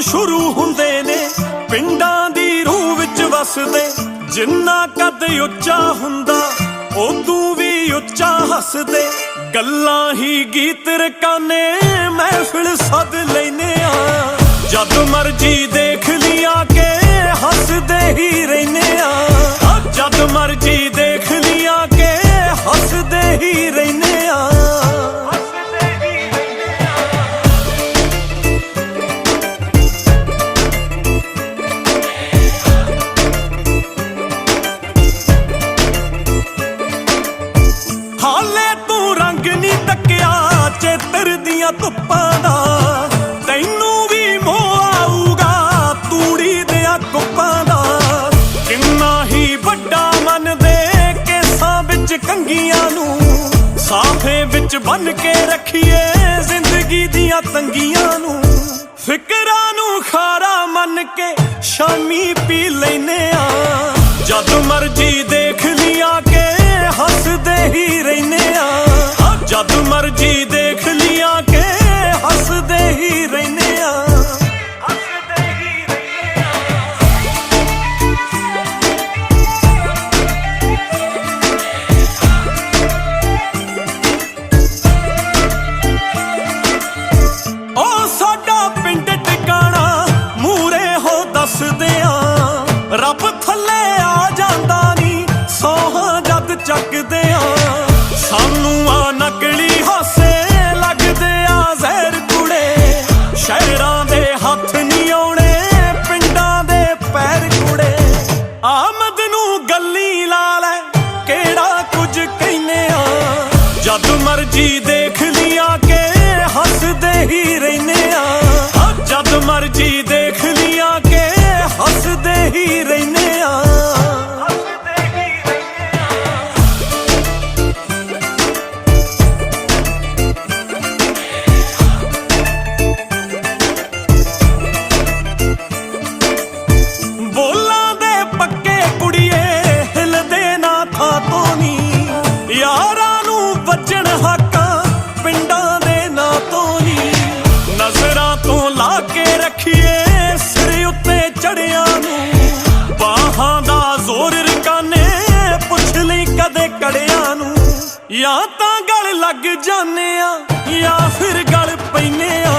ਸ਼ੁਰੂ ਹੁੰਦੇ ਨੇ, ਪਿੰਡਾਂ ਦੀ ਰੂਹ ਵਿੱਚ ਵਸਦੇ। ਜਿੰਨਾ ਕੱਦ ਉੱਚਾ ਹੁੰਦਾ ਉਦੋਂ ਵੀ ਉੱਚਾ ਹੱਸਦੇ। ਗੱਲਾਂ ਹੀ ਗੀਤ ਰਕਾਨੇ, ਮਹਿਫਿਲ ਸੱਦ ਲੈਨੇ ਆ। ਜਦ ਮਰਜ਼ੀ ਦੇਖ ਲਿਆ ਕੇ, ਹੱਸਦੇ ਹੀ ਰਹਿਨੇ ਆ ਆ। ਜਦ ਮਰਜ਼ੀ ਦੀਆਂ ਧੁੱਪਾਂ ਦਾ, ਤੈਨੂੰ ਵੀ ਮੋਹ ਆਊਗਾ, ਤੂੜੀ ਦਿਆਂ ਕੁੱਪਾਂ ਦਾ। ਕਿੰਨਾ ਹੀ ਵੱਡਾ ਮਨ ਦੇ ਕੇਸਾਂ ਵਿੱਚ ਕੰਗੀਆਂ ਨੂੰ, ਸਾਫੇ ਵਿੱਚ ਬੰਨ ਕੇ ਰੱਖੀਏ ਜ਼ਿੰਦਗੀ ਦੀਆਂ ਤੰਗੀਆਂ ਨੂੰ। ਫਿਕਰਾਂ ਨੂੰ ਖਾਰਾ ਮੰਨ ਕੇ ਸ਼ਾਮੀ ਪੀ ਲੈਨੇ ਆ। ਜਦ ਮਰਜ਼ੀ ਦੇਖ ਲਿਆ ਕੇ ਹੱਸਦੇ ਹੀ ਰਹਿਨੇ ਆ। ਜਦ ਮਰਜ਼ੀ ਦੇਖ ਲਈ ਜਦ ਆ ਸਾਨੂੰ ਆ ਨਕਲੀ ਹਾਸੇ ਲੱਗਦੇ ਆ ਜ਼ਹਿਰ ਕੁੜੇ। ਸ਼ਹਿਰਾਂ ਦੇ ਹੱਥ ਨਹੀਂ ਆਉਣੇ, ਪਿੰਡਾਂ ਦੇ ਪੈਰ ਕੁੜੇ। ਆਮਦ ਨੂੰ ਗੱਲੀ ਲਾ ਲੈ, ਕਿਹੜਾ ਕੁਝ ਕਹਿੰਨੇ ਆ ਜਦ ਮਰਜ਼ੀ ਦੇਖ ਲਿਆ ਕੇ ਹੱਸਦੇ ਹੀ ਰਹਿਨੇ ਆ ਆ ਜਦ ਮਰਜ਼ੀ ਕੇ ਸਿਰ ਉੱਤੇ ਚੜਿਆ ਨੂੰ। ਬਾਹਾਂ ਦਾ ਜ਼ੋਰ ਰਕਾਨੇ, ਪੁੱਛ ਲਈ ਕਦੇ ਕੜਿਆਂ ਨੂੰ। ਜਾਂ ਤਾਂ ਗਲ ਲੱਗ ਜਾਂਦੇ ਆ, ਜਾਂ ਫਿਰ ਗਲ ਪੈਨੇ ਆ।